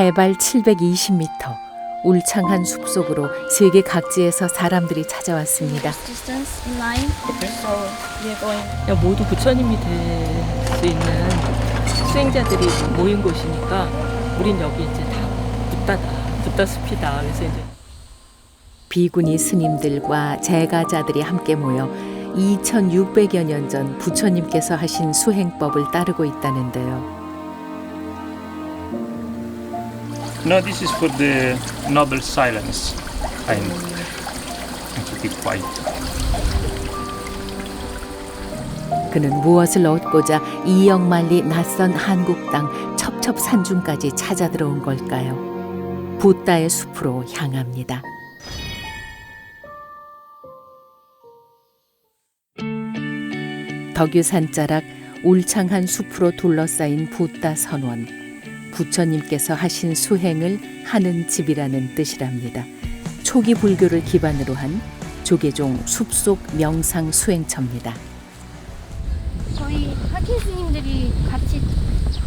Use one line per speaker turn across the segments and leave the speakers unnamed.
해발 720m 울창한 숲속으로 세계 각지에서 사람들이 찾아왔습니다.
distance in line. So we are going.
야, 모두 부처님이 될 수 있는 수행자들이 모인 곳이니까 우린 여기 이제 다 붓다다, 붓다 숲이다. 그래서 이제
비구니 스님들과 제가자들이 함께 모여 2600여 년 전 부처님께서 하신 수행법을 따르고 있다는데요.
No, this is for the noble silence. I'm to be quiet.
그는 무엇을 얻고자 이역만리 낯선 한국 땅 첩첩산중까지 찾아 들어온 걸까요? 붓다의 숲으로 향합니다. 덕유산 자락 울창한 숲으로 둘러싸인 붓다 선원. 부처님께서 하신 수행을 하는 집이라는 뜻이랍니다. 초기 불교를 기반으로 한 조계종 숲속 명상 수행처입니다.
저희 하킨 스님들이 같이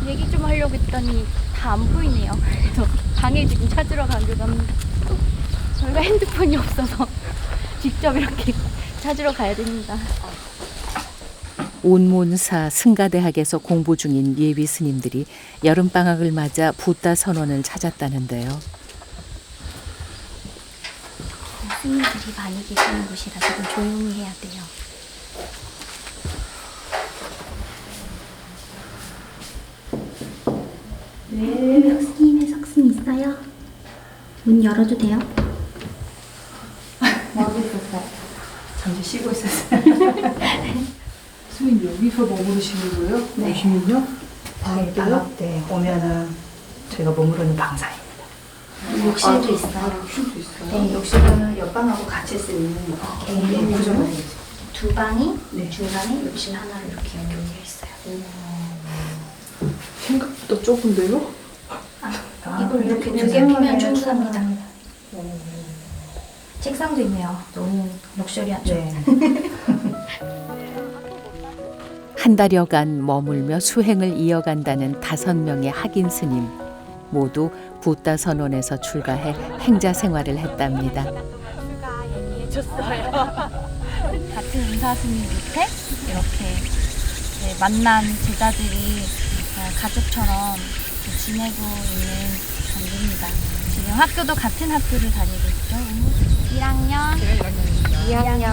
얘기 좀 하려고 했더니 다 안 보이네요. 그래서 방에 지금 찾으러 가기로 저희가 핸드폰이 없어서 직접 이렇게 찾으러 가야 됩니다.
온문사 승가대학에서 공부 중인 예비 스님들이 여름 방학을 맞아 붓다 선원을 찾았다는데요.
스님들이 많이 계시는 곳이라 조금 조용히 해야 돼요. 네, 스님의 석승 있어요? 문 열어도 돼요?
잠시 쉬고 있었어요. 스님 여기서 머무르시는 거예요?
네.
오시면요?
네.
방학 때
오면은 저희가 머무르는 방사입니다.
욕실도 있어요.
욕실도 있어요?
네, 욕실은 옆방하고 같이 쓰는 개인 구조가 되어 있어요.
두 방이
네.
중간에 욕실 하나를 이렇게 연결되어 있어요.
생각보다 좁은데요?
이걸 이렇게
두두
개면
개면
충분합니다. 책상도 있네요. 너무 럭셔리하죠?
네.
한 달여간 머물며 수행을 이어간다는 다섯 명의 학인 스님 모두 붓다 선원에서 출가해 행자 생활을 했답니다.
같은 의사스님 밑에 이렇게 이제 만난 제자들이 어, 가족처럼 지내고 있는 관계입니다. 지금 학교도 같은 학교를 다니고 있죠. 1학년, 2학년,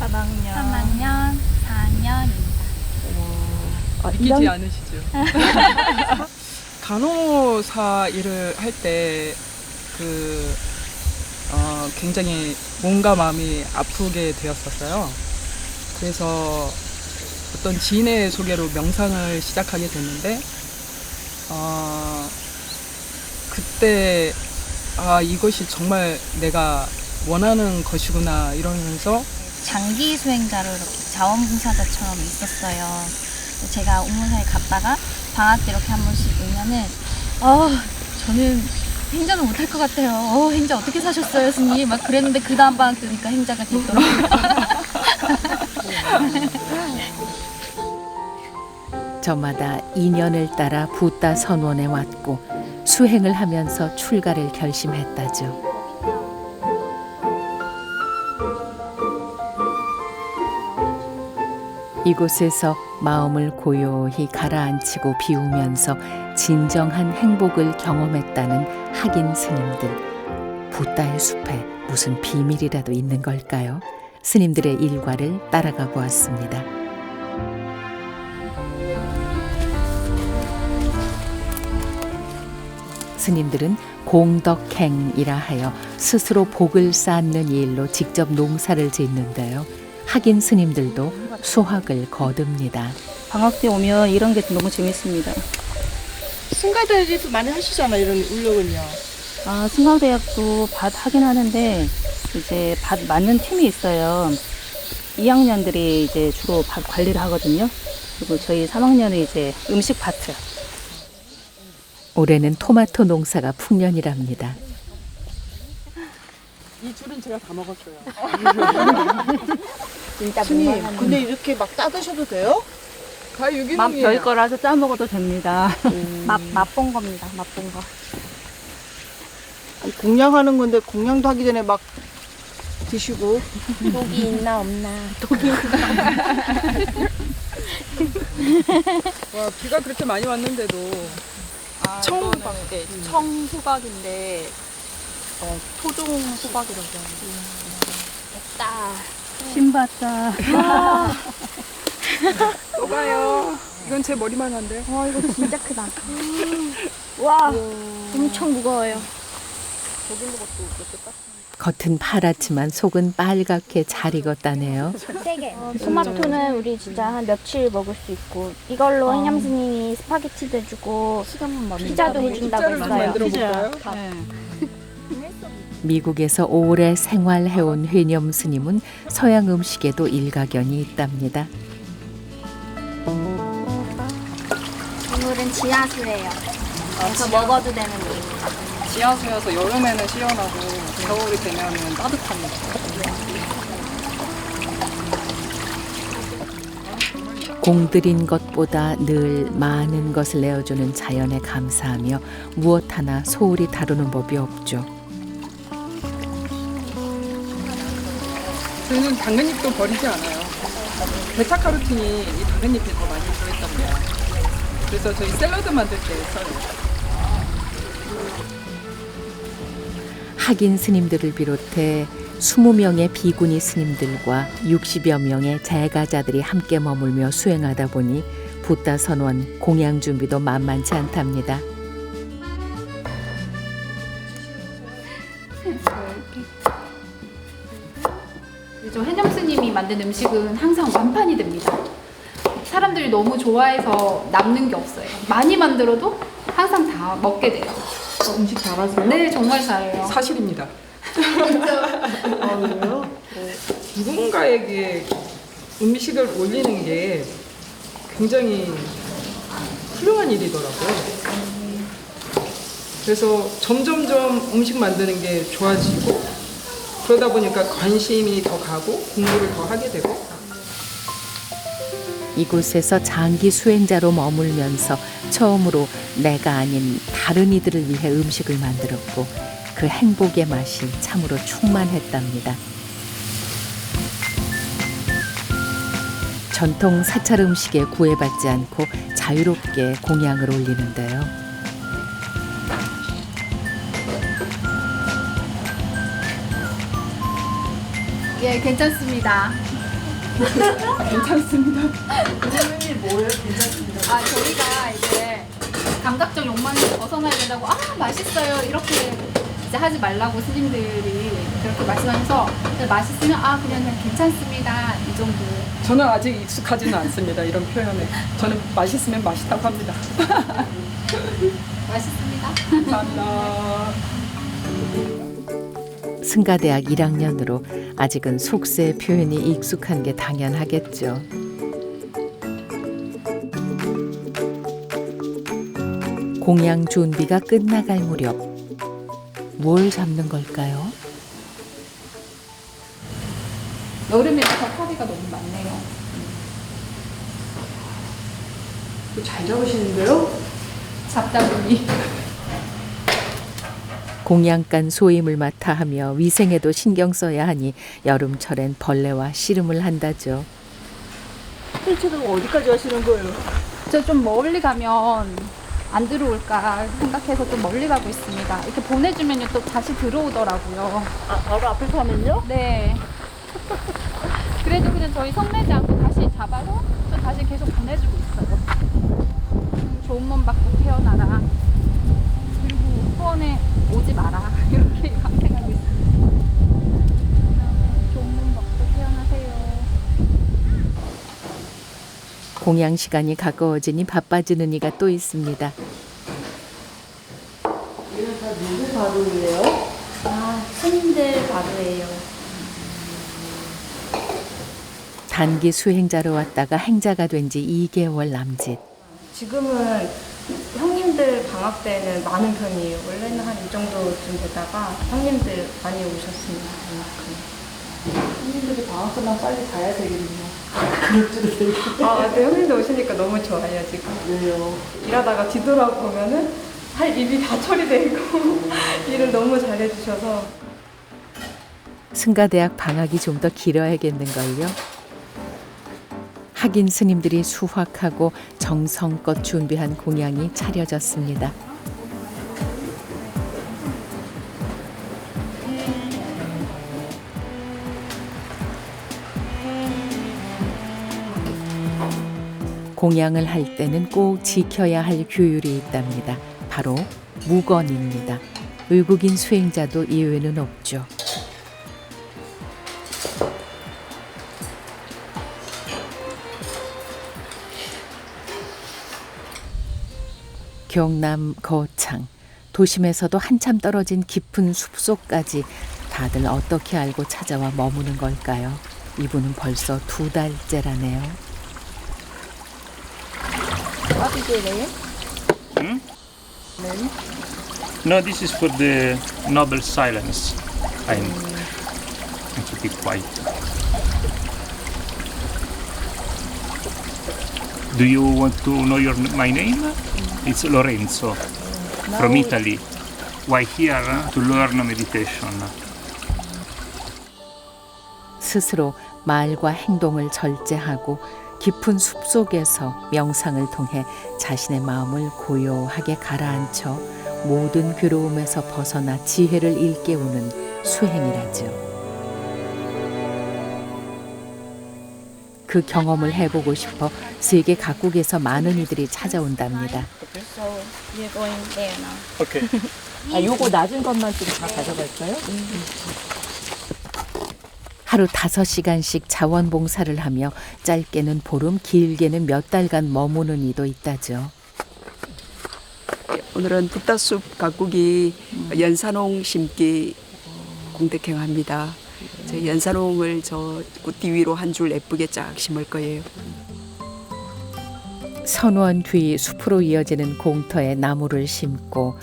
3학년, 3학년, 4학년 입니다.
믿기지 않으시죠? 간호사 일을 할 때 그 어, 굉장히 몸과 마음이 아프게 되었었어요. 그래서 어떤 지인의 소개로 명상을 시작하게 됐는데 어, 그때 아 이것이 정말 내가 원하는 것이구나 이러면서
장기 수행자로 이렇게 자원봉사자처럼 있었어요. 제가 옥문사에 갔다가 방학 때 이렇게 한 번씩 오면은 어 저는 행자는 못할 것 같아요. 어 행자 어떻게 사셨어요, 스님? 막 그랬는데 그 다음 방학 때니까 행자가 됐더라고요.
저마다 인연을 따라 붓다 선원에 왔고 수행을 하면서 출가를 결심했다죠. 이곳에서 마음을 고요히 가라앉히고 비우면서 진정한 행복을 경험했다는 학인 스님들. 붓다의 숲에 무슨 비밀이라도 있는 걸까요? 스님들의 일과를 따라가 보았습니다. 스님들은 공덕행이라 하여 스스로 복을 쌓는 일로 직접 농사를 짓는데요. 학인 스님들도 수확을 거둡니다.
방학 때 오면 이런 게 너무 재밌습니다.
승가대에서 많이 하시잖아 이런 울력은요.
아, 승강대학도 밭 하긴 하는데 이제 밭 맞는 팀이 있어요. 2학년들이 이제 주로 밭 관리를 하거든요. 그리고 저희 3학년은 이제 음식 파트.
올해는 토마토 농사가 풍년이랍니다.
이 줄은 제가 다 먹었어요.
스님, 근데 이렇게 막 따드셔도 돼요?
다
맛
유기농이에요.
별 거라서 싸 먹어도 됩니다.
맛 맛본 겁니다. 맛본 거.
공양하는 건데 공양도 하기 전에 막 드시고
독이 있나 없나.
와 비가 그렇게 많이 왔는데도 청호박, 네, 청호박인데 어, 토종 호박이라고 하는데
신봤다.
또 가요. 이건 제 머리만 한데.
와 이거 진짜 크다. 와 엄청 무거워요.
겉은 파랗지만 속은 빨갛게 잘 익었다네요.
세게. 토마토는 우리 진짜 한 며칠 먹을 수 있고 이걸로 해념 스님이 스파게티도 해주고 피자도 해준다고 했어요.
만들어 볼까요?
네.
미국에서 오래 생활해온 회념 스님은 서양 음식에도 일가견이 있답니다.
오늘은 지하수예요. 그래서 먹어도 되는 물입니다.
지하수여서 여름에는 시원하고 겨울이 되면은 따뜻합니다.
공들인 것보다 늘 많은 것을 내어주는 자연에 감사하며 무엇 하나 소홀히 다루는 법이 없죠.
저희는 당근잎도 버리지 않아요. 베타카로틴이 이 당근잎에 더 많이 들어있답니다. 그래서 저희 샐러드 만들 때 써요.
학인 스님들을 비롯해 20명의 비구니 스님들과 60여 명의 재가자들이 함께 머물며 수행하다 보니 붓다 선원 공양 준비도 만만치 않답니다.
만든 음식은 항상 완판이 됩니다. 사람들이 너무 좋아해서 남는 게 없어요. 많이 만들어도 항상 다 먹게 돼요.
음식 잘하세요?
네, 정말 잘해요.
사실입니다.
아 그래요?
누군가에게 음식을 올리는 게 굉장히 훌륭한 일이더라고요. 그래서 점점점 음식 만드는 게 좋아지고 그러다 보니까 관심이 더 가고 공부를 더 하게 되고
이곳에서 장기 수행자로 머물면서 처음으로 내가 아닌 다른 이들을 위해 음식을 만들었고 그 행복의 맛이 참으로 충만했답니다. 전통 사찰 음식에 구애받지 않고 자유롭게 공양을 올리는데요.
예, 괜찮습니다.
괜찮습니다.
아, 저희가 이제 감각적 욕망을 벗어나야 된다고, 아, 맛있어요. 이렇게 이제 하지 말라고 스님들이 그렇게 말씀하면서 맛있으면, 아, 그냥, 그냥 괜찮습니다. 이 정도.
저는 아직 익숙하지는 않습니다. 이런 표현에. 저는 맛있으면 맛있다고 합니다.
맛있습니다.
감사합니다.
승가대학 1학년으로 아직은 속세 표현이 익숙한 게 당연하겠죠. 공양 준비가 끝나갈 무렵 뭘 잡는 걸까요?
여름이라서 파리가 너무 많네요.
잘 잡으시는데요?
잡다 보니.
공양간 소임을 맡아 하며 위생에도 신경 써야 하니 여름철엔 벌레와 씨름을 한다죠.
펜치는 어디까지 하시는 거예요?
저 좀 멀리 가면 안 들어올까 생각해서 좀 멀리 가고 있습니다. 이렇게 보내주면 또 다시 들어오더라고요.
아 바로 앞에서 하면요?
네. 그래도 그냥 저희 성내지 않고 다시 잡아서 또 다시 계속 보내주고 있어요. 음, 좋은 몸 받고 태어나라. 그리고 후원에 오지 마라. 이렇게 감생하고 있습니다. 좋은 태어나세요.
공양 시간이 가까워지니 바빠지는 이가 또 있습니다.
누구 바로예요?
아 스님들 바로예요.
단기 수행자로 왔다가 행자가 된 지 2개월 남짓.
지금은 형님들 방학 때는 많은 편이에요. 원래는 한 이 정도쯤 되다가 형님들 많이 오셨습니다. 이만큼.
손님들이 방학 끝나면 빨리 가야 되겠네요.
아, 네, 형님들 오시니까 너무 좋아요, 지금.
왜요?
일하다가 뒤돌아보면은 할 일이 다 처리돼 있고 일을 너무 잘해주셔서
승가대학 방학이 좀 더 길어야겠는걸요. 학인 스님들이 수확하고 정성껏 준비한 공양이 차려졌습니다. 공양을 할 때는 꼭 지켜야 할 규율이 있답니다. 바로 무건입니다. 외국인 수행자도 이외는 없죠. 경남 거창 도심에서도 한참 떨어진 깊은 숲속까지 다들 어떻게 알고 찾아와 머무는 걸까요? 이분은 벌써 두 달째라네요.
Hmm? No, this is for the noble silence. I'm, I'm to be quiet. Do you want to know your my name? It's Lorenzo from Italy. Why here? To learn meditation.
스스로 말과 행동을 절제하고 깊은 숲 속에서 명상을 통해 자신의 마음을 고요하게 가라앉혀 모든 괴로움에서 벗어나 지혜를 일깨우는 수행이라죠. 그 경험을 해보고 싶어 세계 각국에서 많은 이들이 찾아온답니다.
So we're going there now.
Okay.
아, 요거 낮은 것만 좀 다 가져갈까요?
하루 다섯 시간씩 자원봉사를 하며 짧게는 보름, 길게는 몇 달간 머무는 이도 있다죠.
오늘은 붓다숲 가꾸기 연산홍 심기 공백행합니다. 저 연산홍을 저 꽃띠 위로 한 줄 예쁘게 쫙 심을 거예요.
선원 뒤 숲으로 이어지는 공터에 나무를 심고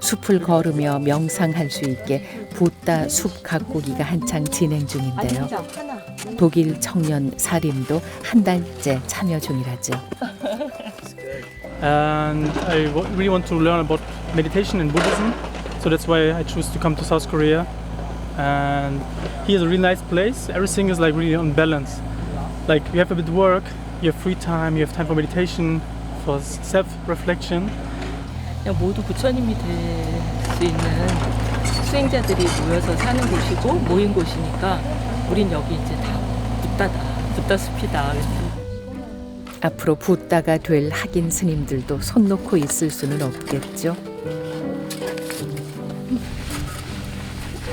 숲을 걸으며 명상할 수 있게 붓다 숲 가꾸기가 한창 진행 중인데요.
하나.
독일 청년 사림도 한 달째 참여 중이라죠.
and I really want to learn about meditation and Buddhism. So that's why I choose to come to South Korea. And here's a really nice place. Everything is like really on balance. Like you have a bit of work, you have free time, you have time for meditation, for self-reflection.
그냥 모두 부처님이 될 수 있는 수행자들이 모여서 사는 곳이고 모인 곳이니까 우린 여기 이제 다 붓다다, 붓다 숲이다.
앞으로 붓다가 될 학인 스님들도 손 놓고 있을 수는 없겠죠.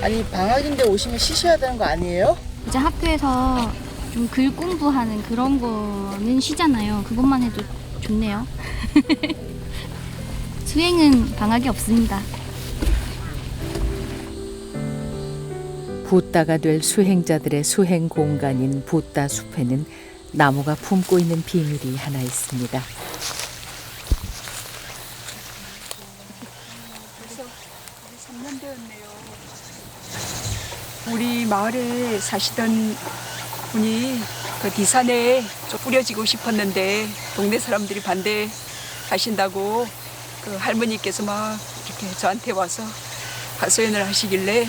아니 방학인데 오시면 쉬셔야 되는 거 아니에요?
이제 학교에서 좀 글 공부하는 그런 거는 쉬잖아요. 그것만 해도 좋네요. 수행은 방학이 없습니다.
붓다가 될 수행자들의 수행 공간인 붓다 숲에는 나무가 품고 있는 비밀이 하나 있습니다.
마을에 사시던 분이 그 디산에 좀 뿌려지고 싶었는데 동네 사람들이 반대하신다고 그 할머니께서 막 이렇게 저한테 와서 하소연을 하시길래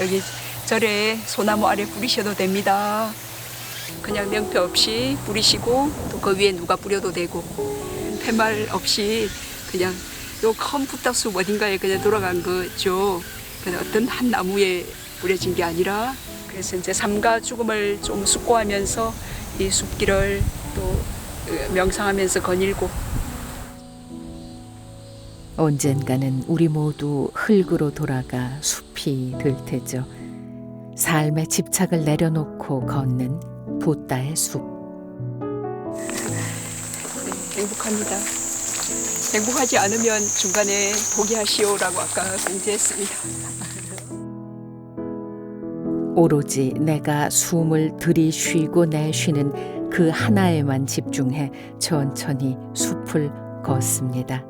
여기 절에 소나무 아래 뿌리셔도 됩니다. 그냥 명패 없이 뿌리시고 또 그 위에 누가 뿌려도 되고 팻말 없이 그냥 요큰 붓다숲 어딘가에 그냥 돌아간 거죠. 그냥 어떤 한 나무에 뿌려진 게 아니라 그래서 이제 삶과 죽음을 좀 숙고하면서 이 숲길을 또 명상하면서 거닐고
언젠가는 우리 모두 흙으로 돌아가 숲이 될 테죠. 삶의 집착을 내려놓고 걷는 붓다의 숲.
행복합니다. 행복하지 않으면 중간에 포기하시오라고 아까 공지했습니다.
오로지 내가 숨을 들이쉬고 내쉬는 그 하나에만 집중해 천천히 숲을 걷습니다.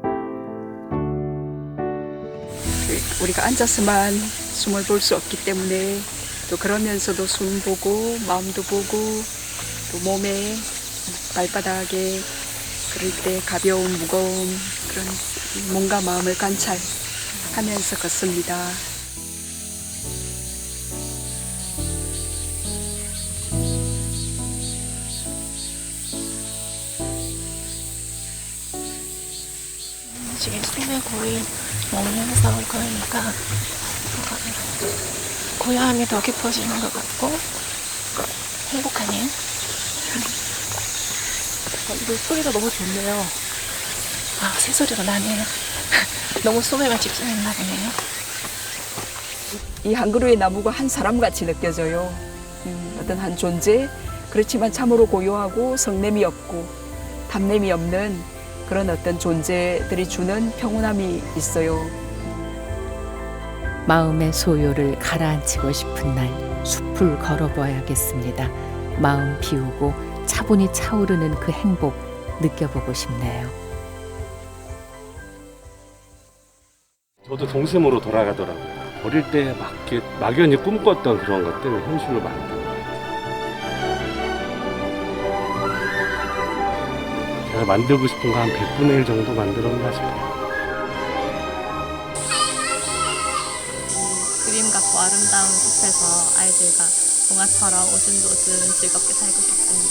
우리가 앉아서만 숨을 볼 수 없기 때문에 또 그러면서도 숨 보고 마음도 보고 또 몸에 발바닥에 그럴 때 가벼움 무거움 그런 몸과 마음을 관찰하면서 걷습니다.
머물면서 걸으니까 고요함이 더 깊어지는 것 같고 행복하네요. 이거 소리가 너무 좋네요. 아, 새소리가 나네요. 너무 소매만 집중했나 보네요.
이 한 그루의 나무가 한 사람 같이 느껴져요. 음, 어떤 한 존재 그렇지만 참으로 고요하고 성냄이 없고 담냄이 없는 그런 어떤 존재들이 주는 평온함이 있어요.
마음의 소요를 가라앉히고 싶은 날 숲을 걸어봐야겠습니다. 마음 비우고 차분히 차오르는 그 행복 느껴보고 싶네요.
저도 동심으로 돌아가더라고요. 어릴 때 막, 이렇게 막연히 꿈꿨던 그런 것들을 현실로 만든 제가 만들고 싶은 거 한 100분의 1 정도 만들었나 싶어요.
그림 같고 아름다운 숲에서 아이들과 동화처럼 오순도순 즐겁게 살고 싶습니다.